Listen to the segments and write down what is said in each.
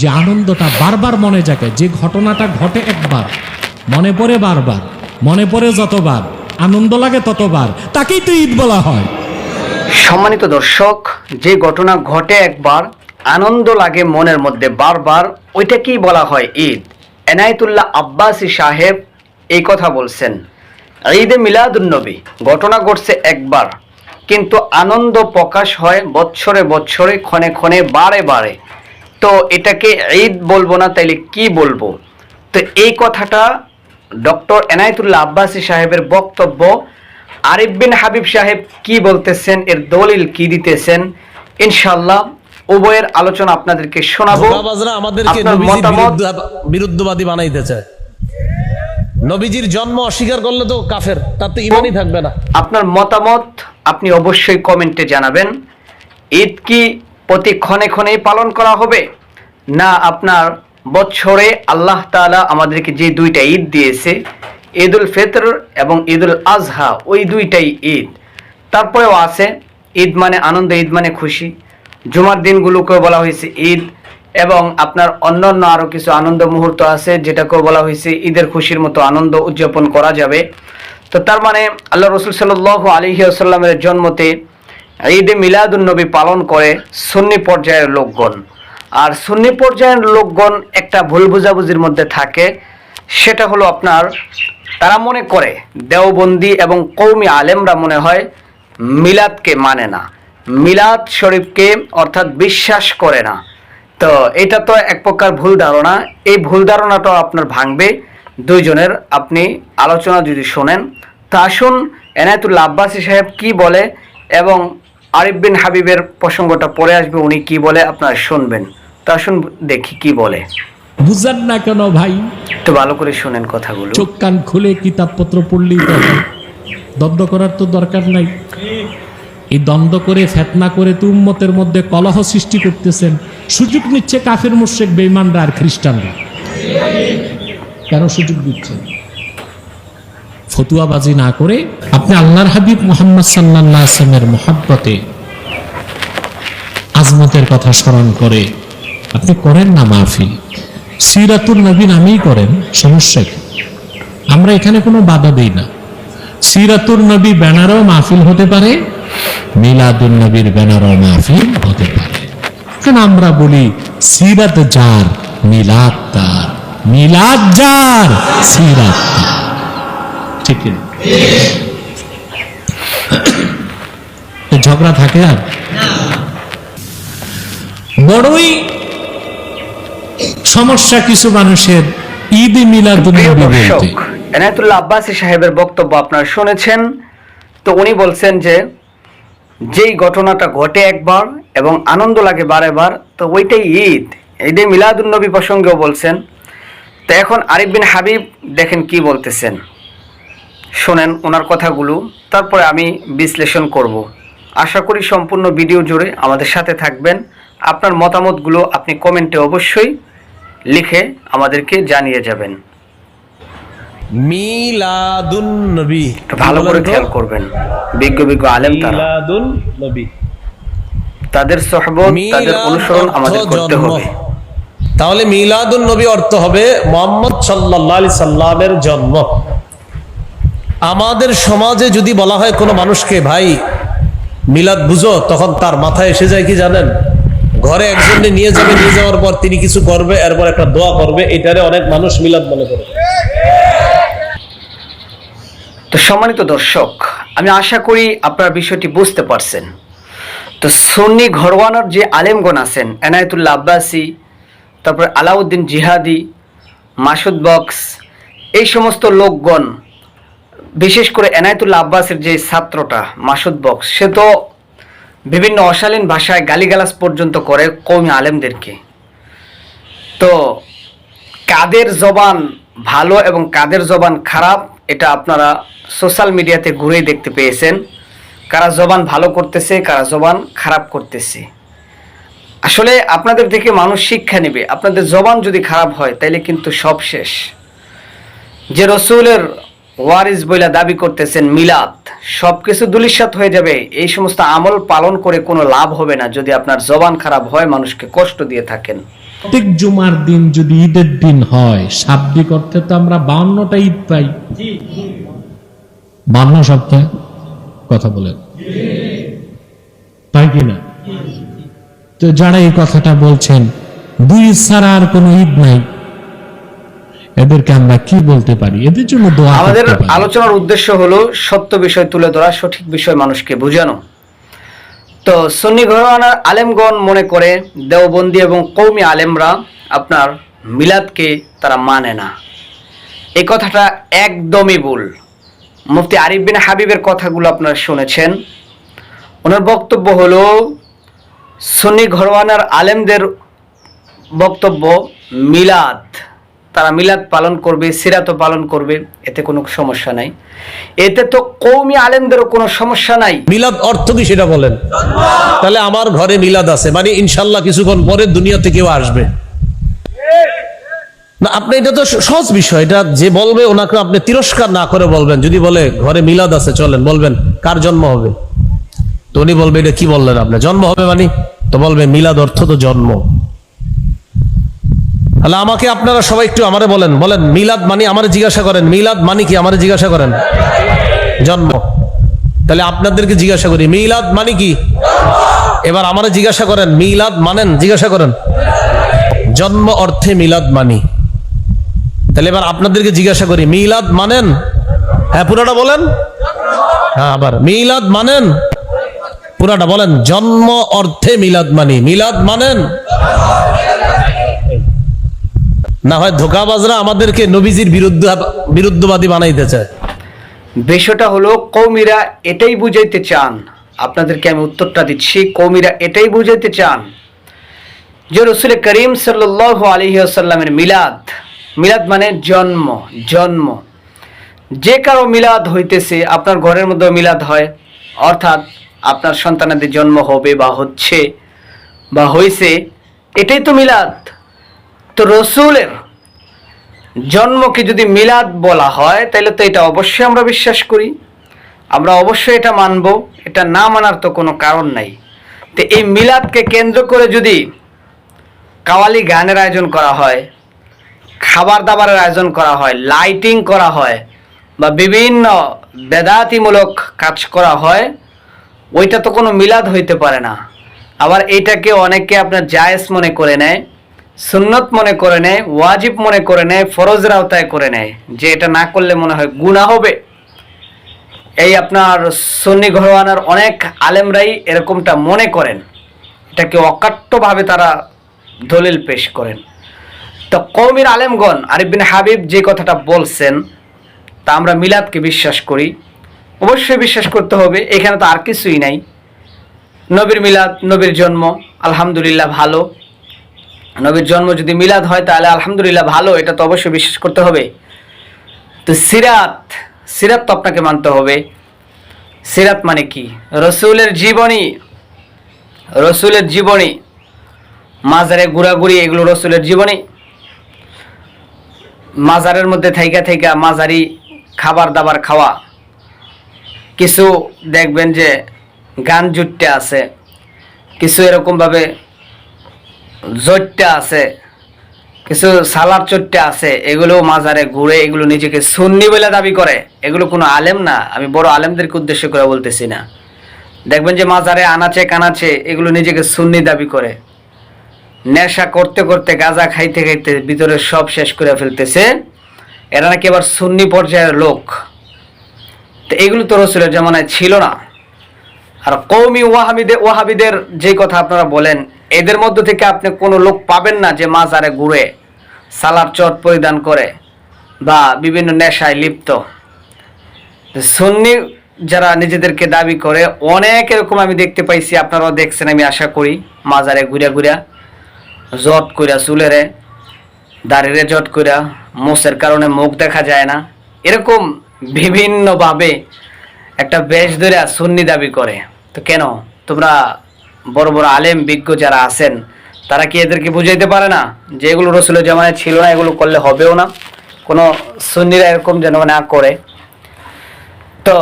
যে আনন্দটা বারবার মনে জাগে, যে ঘটনাটা ঘটে একবার, মনে পড়ে বারবার, মনে পড়ে যতবার, আনন্দ লাগে ততবার, তাকেই তো ঈদ বলা হয়। সম্মানিত দর্শক, যে ঘটনা ঘটে একবার, আনন্দ লাগে মনের মধ্যে বারবার, ওইটাকেই বলা হয় ঈদ। এনায়েতুল্লাহ আব্বাসী সাহেব এই কথা বলছেন, ঈদে মিলাদুন্নবী ঘটনা ঘটছে একবার, কিন্তু আনন্দ প্রকাশ হয় বৎসরে বৎসরে, ক্ষণে ক্ষণে, বারে বারে। তো এটাকে ঈদ বলব না তাইলে কি বলব? তো এই কথাটা ডক্টর এনায়েতুল্লাহ আব্বাসী সাহেবের বক্তব্য। আরিফ বিন হাবিব সাহেব কি বলতেছেন এর দলিল কি দিতেছেন ইনশাল্লাহ উভয়ের আলোচনা আপনাদেরকে শোনাবো। আমাদেরকে বিরুদ্ধবাদী বানাইতে চায়। নবীজির জন্ম অস্বীকার করলে তো কাফের তার তো ইমানই থাকবে না। আপনার মতামত আপনি অবশ্যই কমেন্টে জানাবেন। ঈদ কি প্রতি ক্ষণে ক্ষণেই পালন করা হবে। না, আপনার বছরে আল্লাহ তাআলা আমাদেরকে যে দুইটা ঈদ দিয়েছে ঈদ উল ফিতর এবং ঈদ উল আজহা, ওই দুইটাই ঈদ। তারপরেও আছে, ঈদ মানে আনন্দ, ঈদ মানে খুশি। জুমার দিনগুলোকেও বলা হয়েছে ঈদ এবং আপনার অন্যান্য আরও কিছু আনন্দ মুহূর্ত আছে, যেটাকেও বলা হয়েছে ঈদের খুশির মতো আনন্দ উদযাপন করা যাবে। তো তার মানে আল্লাহ রসুল সাল আলহি আসাল্লামের জন্মতে ঈদে মিলাদুন্নবী পালন করে সুন্নি পর্যায়ের লোকগণ। আর সুন্নি পর্যায়ের লোকগণ একটা ভুল বোঝাবুঝির মধ্যে থাকে, সেটা হলো আপনার, তারা মনে করে দেওবন্দি এবং কৌমি আলেমরা মনে হয় মিলাদকে মানে না। মিলাদ শরীফকে অর্থাৎ বিশ্বাস করে না। তো এটা তো এক প্রকার ভুল ধারণা। এই ভুল ধারণাটাও আপনার ভাঙবে। দুইজনের আপনি আলোচনা যদি শোনেন, তা আসুন এনায়তুল্লাহ আব্বাসী সাহেব কি বলে এবং আরিফ বিন হাবিবের প্রসঙ্গটা পরে আসবে উনি কি বলে আপনারা শুনবেন। তা আসুন দেখি কি বলে। বুঝান না কেন ভাই? একটু ভালো করে শোনেন কথাগুলো। চোখ কান খুলে কিতাবপত্র পড়লেই তো দ্বন্দ্ব করার তো দরকার নাই। এই দ্বন্দ্ব করে ফেতনা করে তো উম্মতের মধ্যে কলহ সৃষ্টি করতেছেন। সুযোগ নিচ্ছে কাফের মুর্শেক বেইমানরা আর খ্রিস্টানরা। কেন সুযোগ দিচ্ছেন? ফতুয়াবাজি না করে আপনি আল্লাহর হাবিব মোহাম্মদ সাল্লাহ আসলামের মহাব্বতে আজমতের কথা স্মরণ করে আপনি করেন না মাহফিল? সিরাতুল নবী নামেই করেন, সমস্যা কি? আমরা এখানে কোনো বাধা দেই না। সিরাতুল নবী ব্যানারও মাহফিল হতে পারে মিলাদুল নবীর ব্যানারও মাহফিল হতে পারে। কেন আমরা বলি, সিরাত যার, মিলাদ তার। মিলাদ যার, সিরাত তার। ঠিক কি না? তো ঝগড়া থাকে আর? বড়ই সমস্যা কিছু মানুষের ঈদ বলতে এনায়তুল্লাহ আব্বাসী সাহেবের বক্তব্য আপনারা শুনেছেন। তো উনি বলছেন যে যেই ঘটনাটা ঘটে একবার এবং আনন্দ লাগে বারে বার তো ওইটাই ঈদ। ঈদে মিলাদুন্নবী প্রসঙ্গেও বলছেন। তো এখন আরিফ বিন হাবিব দেখেন কি বলতেছেন। শোনেন ওনার কথাগুলো তারপরে আমি বিশ্লেষণ করব। আশা করি সম্পূর্ণ ভিডিও জুড়ে আমাদের সাথে থাকবেন। আপনার মতামতগুলো আপনি কমেন্টে অবশ্যই লিখে আমাদেরকে জানিয়ে যাবেন। মিলাদুন নবী। ভালো করে খেয়াল করবেন। বিজ্ঞ বিজ্ঞ আলেম তারা। মিলাদুন নবী। তাদের সহবত তাদের অনুসরণ আমাদের করতে হবে। তাহলে মিলাদুন নবী অর্থ হবে মোহাম্মদ সাল্লাহ আলি সাল্লামের জন্ম। আমাদের সমাজে যদি বলা হয় কোনো মানুষকে, ভাই, মিলাদ বুঝো, তখন তার মাথায় এসে যায় কি জানেন? ঘরে একজনকে নিয়ে যাবে, নিয়ে যাওয়ার পর তিনি কিছু করবে, এরপর একটা দোয়া করবে, এটারে অনেক মানুষ মিলাদ মনে করে। তো সম্মানিত দর্শক, আমি আশা করি আপনারা বিষয়টি বুঝতে পারছেন। তো সন্নি ঘরওয়ানার যে আলেমগণ আছেন, এনায়েতুল্লাহ আব্বাসী, তারপর আলাউদ্দিন জিহাদি, মাসুদ বক্স, এই সমস্ত লোকগণ বিশেষ করে এনায়েতুল্লাহ আব্বাসের যে ছাত্রটা, মাসুদ বক্স, সে তো বিভিন্ন অশালীন ভাষায় গালিগালাজ পর্যন্ত করে কৌমি আলেমদেরকে। তো কাদের জবান ভালো এবং কাদের জবান খারাপ, এটা আপনারা সোশ্যাল মিডিয়াতে ঘুরেই দেখতে পেয়েছেন। কারা জবান ভালো করতেছে, কারা জবান খারাপ করতেছে। আসলে আপনাদের দেখে মানুষ শিক্ষা নেবে। আপনাদের জবান যদি খারাপ হয়, তাইলে কিন্তু সব শেষ। যে রসুলের ওয়ারিস বইলা দাবি করতেছেন, মিলাদ সব কিছু দুলিশাত হয়ে যাবে। এই সমস্ত আমল পালন করে কোনো লাভ হবে না যদি আপনার জবান খারাপ হয়, মানুষকে কষ্ট দিয়ে থাকেন। প্রত্যেক জুমার দিন যদি ঈদের দিন হয়, শাব্দিক অর্থে তো আমরা বাউন্নটা ঈদ পাই। বান্ন সপ্তাহে কথা বলেন। পাই কিনা? তো যারা এই কথাটা বলছেন, দুই ছাড়া আর কোনো ঈদ নাই। এদেরকে আমরা কি বলতে পারি? এদের জন্য দোয়া আমাদের আলোচনার উদ্দেশ্য হলো সত্য বিষয় তুলে ধরা সঠিক বিষয় মানুষকে বোঝানো। তো সুন্নি ঘরানার আলেমগণ মনে করে দেওবন্দি এবং কৌমি আলেমরা আপনার মিলাদকে তারা মানে না। এই কথাটা একদমই ভুল। মুফতি আরিফ বিন হাবিবের কথাগুলো আপনারা শুনেছেন। ওনার বক্তব্য হলো সন্নি ঘরওয়ানার আলেমদের বক্তব্য মিলাদ। তারা মিলাদ পালন করবে সিরাতও পালন করবে, এতে কোনো সমস্যা নাই। এতে তো কৌমি আলেমদেরও কোনো সমস্যা নাই। মিলাদ অর্থ কি সেটা বলেন? তাহলে আমার ঘরে মিলাদ আছে মানে ইনশাল্লাহ কিছুক্ষণ পরে দুনিয়াতে কেউ আসবে। না, আপনি এটা তো সহজ বিষয়, এটা যে বলবে ওনাকে আপনি তিরস্কার না করে বলবেন। যদি বলে ঘরে মিলাদ আছে, চলেন, বলবেন, কার জন্ম হবে? তো উনি বলবে, এটা কি বললেন আপনি? জন্ম হবে মানে? তো বলবে, মিলাদ অর্থ তো জন্ম। তাহলে আমাকে আপনারা সবাই একটু আমারে বলেন বলেন, মিলাদ মানি আমার জিজ্ঞাসা করেন, মিলাদ মানে কি আমার জিজ্ঞাসা করেন? জন্ম। তাহলে আপনাদেরকে জিজ্ঞাসা করি, মিলাদ মানে কি? এবার আমার জিজ্ঞাসা করেন, মিলাদ মানেন? জিজ্ঞাসা করেন। জন্ম অর্থে মিলাদ মানি। তাহলে এবার আপনাদেরকে জিজ্ঞাসা করি, মিলাদ মানেন? হ্যাঁ পুরাটা বলেন। হ্যাঁ আবার, মিলাদ মানেন? পুরাটা বলেন, জন্ম অর্থে মিলাদ মানি। মিলাদ মানেন? না হয় ধোকাবাজরা আমাদেরকে নবীজির বিরুদ্ধ বিরুদ্ধবাদী বানাইতে চায় বিষয়টা হলো, কৌমিরা এটাই বুঝাইতে চান। আপনাদেরকে আমি উত্তরটা দিচ্ছি, কৌমিরা এটাই বুঝাইতে চান যে রসুল করিম সাল্লাহ আলহিহাসাল্লামের মিলাদ মিলাদ মানে জন্ম জন্ম। যে কারও মিলাদ হইতেছে, আপনার ঘরের মধ্যে মিলাদ হয়, অর্থাৎ আপনার সন্তানাদের জন্ম হবে বা হচ্ছে বা হয়েছে এটাই তো মিলাদ। তো রসুলের জন্মকে যদি মিলাদ বলা হয় তাহলে তো এটা অবশ্যই আমরা বিশ্বাস করি। আমরা অবশ্যই এটা মানব, এটা না মানার তো কোনো কারণ নাই। তো এই মিলাদকে কেন্দ্র করে যদি কাওয়ালি গানের আয়োজন করা হয় খাবার দাবারের আয়োজন করা হয়, লাইটিং করা হয়, বা বিভিন্ন বেদাতিমূলক কাজ করা হয়, ওইটা তো কোনো মিলাদ হইতে পারে না। আবার এটাকে অনেকে আপনার জায়েজ মনে করে নেয় সুন্নত মনে করে নেয়, ওয়াজিব মনে করে নেয়, ফরজের আওতায় করে নেয়। যে এটা না করলে মনে হয় গুণা হবে। এই আপনার সন্নি ঘরোয়ানার অনেক আলেমরাই এরকমটা মনে করেন। এটাকে অকাট্যভাবে তারা দলিল পেশ করেন। তো কৌমির আলেমগণ, আরিফ বিন হাবিব যে কথাটা বলছেন, তা আমরা মিলাদকে বিশ্বাস করি। অবশ্যই বিশ্বাস করতে হবে, এখানে তো আর কিছুই নাই। নবীর মিলাদ, নবীর জন্ম, আলহামদুলিল্লাহ ভালো। নবীর জন্ম যদি মিলাদ হয়, তাহলে আলহামদুলিল্লাহ ভালো, এটা তো অবশ্যই বিশ্বাস করতে হবে। তো সিরাত সিরাত তো আপনাকে মানতে হবে। সিরাত মানে কি? রসুলের জীবনী রসুলের জীবনী, মাজারে ঘোরাঘুরি, এগুলো রসুলের জীবনী। মাজারের মধ্যে থাইকা থাইকা মাজারি খাবার দাবার খাওয়া। কিছু দেখবেন যে গান জুটতে আছে। কিছু এরকমভাবে জটটা আছে, কিছু সালার চট্টে আছে এগুলো মাজারে ঘুরে এগুলো নিজেকে সুন্নি বলে দাবি করে। এগুলো কোনো আলেম না, আমি বড় আলেমদেরকে উদ্দেশ্য করে বলতেছি না। দেখবেন যে মাজারে আনাচে কানাচে এগুলো নিজেকে সুন্নি দাবি করে। নেশা করতে করতে গাঁজা খাইতে খাইতে ভিতরে সব শেষ করে ফেলতেছে। এরা নাকি আবার সুন্নি পর্যায়ের লোক। তো এগুলো তো রসুলের জামানায় ছিল না। আর কৌমি ওয়াহাবিদের ওয়াহাবিদের যে কথা আপনারা বলেন এদের মধ্য থেকে আপনি কোনো লোক পাবেন না যে মাজারে ঘুরে সালার চট পরিধান করে বা বিভিন্ন নেশায় লিপ্ত। সুন্নি যারা নিজেদেরকে দাবি করে, অনেক এরকম আমি দেখতে পাইছি, আপনারাও দেখছেন, আমি আশা করি, মাজারে ঘুরে ঘুরে জট কইরা, চুলেরে দাঁড়িয়ে জট কইরা মোষের কারণে মুখ দেখা যায় না। এরকম বিভিন্নভাবে একটা বেশ ধরে সুন্নি দাবি করে। তো কেন? তোমরা বড় বড় আলেম বিজ্ঞ যারা আছেন, তারা কি এদেরকে বুঝাইতে পারে না যে এগুলো রসুলের জামানায় ছিল না, এগুলো করলে হবেও না? কোনো সুন্নিরা এরকম যেন না করে। তো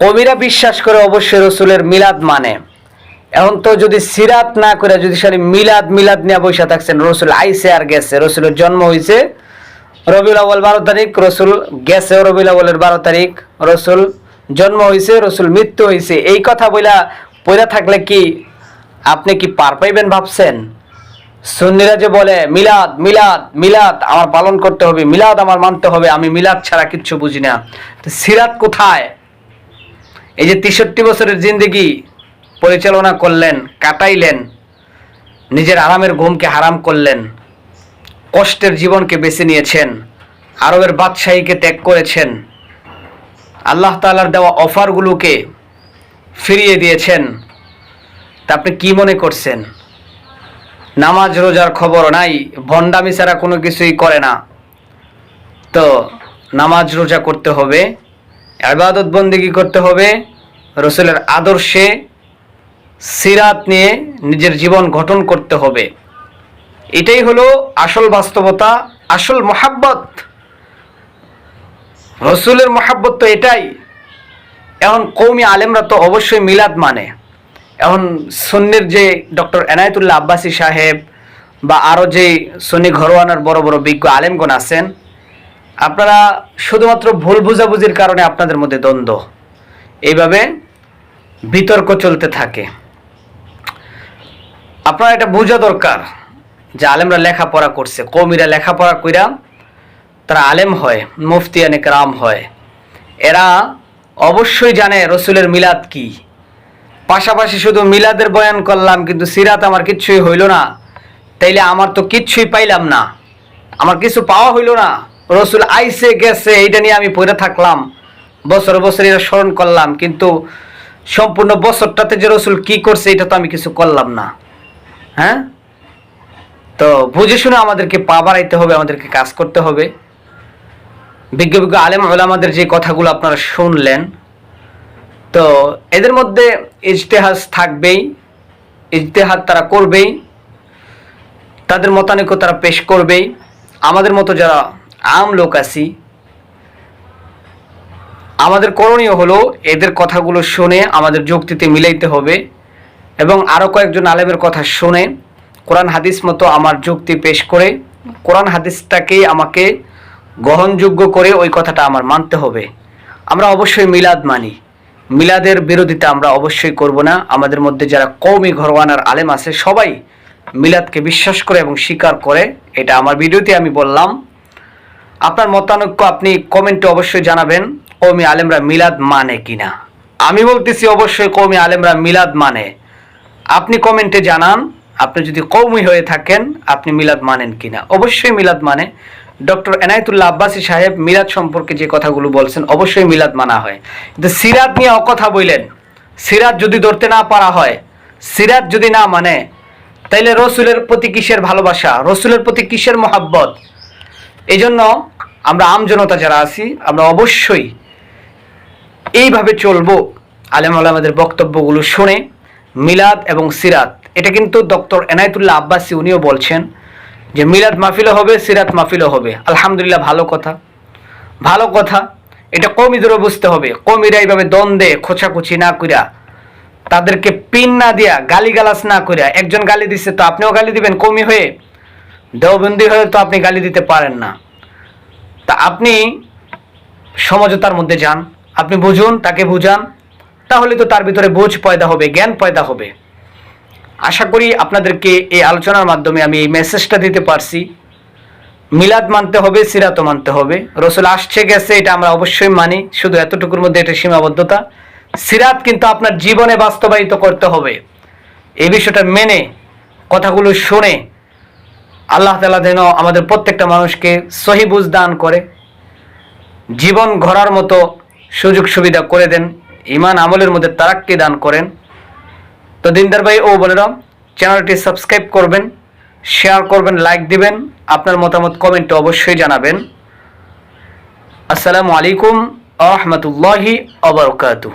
কবিরা বিশ্বাস করে অবশ্যই রসুলের মিলাদ মানে। এখন তো যদি সিরাত না করে, যদি সারি মিলাদ মিলাদ নিয়ে বসে থাকছেন, রসুল আইসে আর গেছে, রসুলের জন্ম হয়েছে রবিউল আউ্বাল বারো তারিখ, রসুল গেছে রবিউল আউ্বালের বারো তারিখ, রসুল জন্ম হয়েছে রসুল মৃত্যু হয়েছে এই কথা বইলা পইরা থাকলে কি আপনি কি পার পাইবেন ভাবছেন? সুন্নিরা যে বলে, মিলাদ মিলাদ মিলাদ, আমার পালন করতে হবে, মিলাদ আমার মানতে হবে, আমি মিলাদ ছাড়া কিচ্ছু বুঝি না। তো সিরাত কোথায়? এই যে তেষট্টি বছরের জিন্দগি পরিচালনা করলেন, কাটাইলেন, নিজের আরামের ঘুমকে হারাম করলেন, কষ্টের জীবনকে বেছে নিয়েছেন, আরবের বাদশাহীকে ত্যাগ করেছেন, আল্লাহ তাআলার দেওয়া অফারগুলোকে ফিরিয়ে দিয়েছেন। তা আপনি কি মনে করছেন? নামাজ, রোজার খবর নাই, ভণ্ডামি ছাড়া কোনো কিছুই করে না। তো নামাজ, রোজা করতে হবে আবাদত বন্দিগি করতে হবে, রসুলের আদর্শে সিরাত নিয়ে নিজের জীবন গঠন করতে হবে। এটাই হলো আসল বাস্তবতা, আসল মহাব্বত। রসুলের মহাব্বত তো এটাই। এখন কৌমি আলেমরা তো অবশ্যই মিলাদ মানে। এখন সুন্নির যে ডক্টর এনায়েতুল্লাহ আব্বাসী সাহেব বা আরও যে সুন্নি ঘরোয়ানার বড় বড় বিজ্ঞ আলেমগণ আছেন, আপনারা শুধুমাত্র ভুল বুঝাবুঝির কারণে আপনাদের মধ্যে দ্বন্দ্ব। এইভাবে বিতর্ক চলতে থাকে। আপনার এটা বোঝা দরকার যে আলেমরা লেখাপড়া করছে। কৌমিরা লেখাপড়া কইরা তারা আলেম হয় মুফতিয়ানে রাম হয়। এরা অবশ্যই জানে রসুলের মিলাদ কি। পাশাপাশি শুধু মিলাদের বয়ান করলাম, কিন্তু সিরাত আমার কিচ্ছুই হইল না। তাইলে আমার তো কিচ্ছুই পাইলাম না। আমার কিছু পাওয়া হইল না। রসুল আইসে গেছে, এইটা নিয়ে আমি পড়ে থাকলাম। বছর বছর এটা স্মরণ করলাম, কিন্তু সম্পূর্ণ বছরটাতে যে রসুল কি করছে, এটা তো আমি কিছু করলাম না। হ্যাঁ? তো বুঝে শুনে আমাদেরকে পা বাড়াইতে হবে, আমাদেরকে কাজ করতে হবে। বিজ্ঞ বিজ্ঞ আলেম আমাদের যে কথাগুলো আপনারা শুনলেন, তো এদের মধ্যে ইজতেহাজ থাকবেই ইজতেহাদ তারা করবেই, তাদের মতানৈক্য তারা পেশ করবেই। আমাদের মতো যারা আম লোক আছি, আমাদের করণীয় হলো এদের কথাগুলো শুনে আমাদের যুক্তিতে মিলাইতে হবে এবং আরও কয়েকজন আলেমের কথা শুনে কোরআন হাদিস মতো আমার যুক্তি পেশ করে, কোরআন হাদিসটাকেই আমাকে গ্রহণযোগ্য করে ওই কথাটা আমার মানতে হবে। আমরা অবশ্যই মিলাদ মানি। মিলাদের বিরোধিতা আমরা অবশ্যই করব না। আমাদের মধ্যে যারা কৌমি ঘরওয়ানার আলেম আছে, সবাই মিলাদকে বিশ্বাস করে এবং স্বীকার করে। এটা আমার ভিডিওতে আমি বললাম। আপনার মতানৈক্য আপনি কমেন্টে অবশ্যই জানাবেন কৌমি আলেমরা মিলাদ মানে কিনা। আমি বলতেছি অবশ্যই কৌমি আলেমরা মিলাদ মানে। আপনি কমেন্টে জানান, আপনি যদি কৌমি হয়ে থাকেন, আপনি মিলাদ মানেন কিনা। অবশ্যই মিলাদ মানে। ডক্টর এনায়তুল্লাহ আব্বাসী সাহেব মিলাদ সম্পর্কে যে কথাগুলো বলছেন, অবশ্যই মিলাদ মানা হয়। কিন্তু সিরাত নিয়ে অকথা বললেন, সিরাত যদি ধরতে না পারা হয়, সিরাত যদি না মানে তাইলে রসুলের প্রতি কিসের ভালোবাসা, রসুলের প্রতি কিসের মহাব্বত? এই জন্য আমরা আমজনতা যারা আছি, আমরা অবশ্যই এইভাবে চলবো, আলেম আলামাদের বক্তব্যগুলো শুনে মিলাদ এবং সিরাত। এটা কিন্তু ডক্টর এনায়তুল্লাহ আব্বাসী উনিও বলছেন যে মিলাদ মাহফিলও হবে, সিরাত মাহফিলও হবে। আলহামদুলিল্লাহ, ভালো কথা। ভালো কথা, এটা কমিদেরও বুঝতে হবে। কমিরা এইভাবে দ্বন্দ্বে, খোঁচাখুচি না করিয়া তাদেরকে পিন না দিয়া, গালিগালাজ না করিয়া একজন গালি দিচ্ছে তো আপনিও গালি দিবেন কমি হয়ে? দেওবন্দি হয়ে তো আপনি গালি দিতে পারেন না। তা আপনি সমঝোতার মধ্যে যান, আপনি বুঝুন, তাকে বুঝান, তাহলে তো তার ভিতরে বোঝ পয়দা হবে, জ্ঞান পয়দা হবে। আশা করি আপনাদেরকে এই আলোচনার মাধ্যমে আমি এই মেসেজটা দিতে পারছি। মিলাদ মানতে হবে সিরাতও মানতে হবে। রসুল আসছে, গেছে, এটা আমরা অবশ্যই মানি। শুধু এতটুকুর মধ্যে এটা সীমাবদ্ধতা। সিরাত কিন্তু আপনার জীবনে বাস্তবায়িত করতে হবে। এই বিষয়টা মেনে, কথাগুলো শুনে আল্লাহ তালা যেন আমাদের প্রত্যেকটা মানুষকে সহিবুজ দান করে। জীবন গড়ার মতো সুযোগ সুবিধা করে দেন। ইমান আমলের মধ্যে তারাক্কি দান করেন। তো দিনদার ভাই ও বলেরাম চ্যানেলটি সাবস্ক্রাইব করবেন শেয়ার করবেন লাইক দিবেন, আপনার মতামত কমেন্টে অবশ্যই জানাবেন। আসসালামু আলাইকুম আহমতুল্লাহি আবরকাতুহ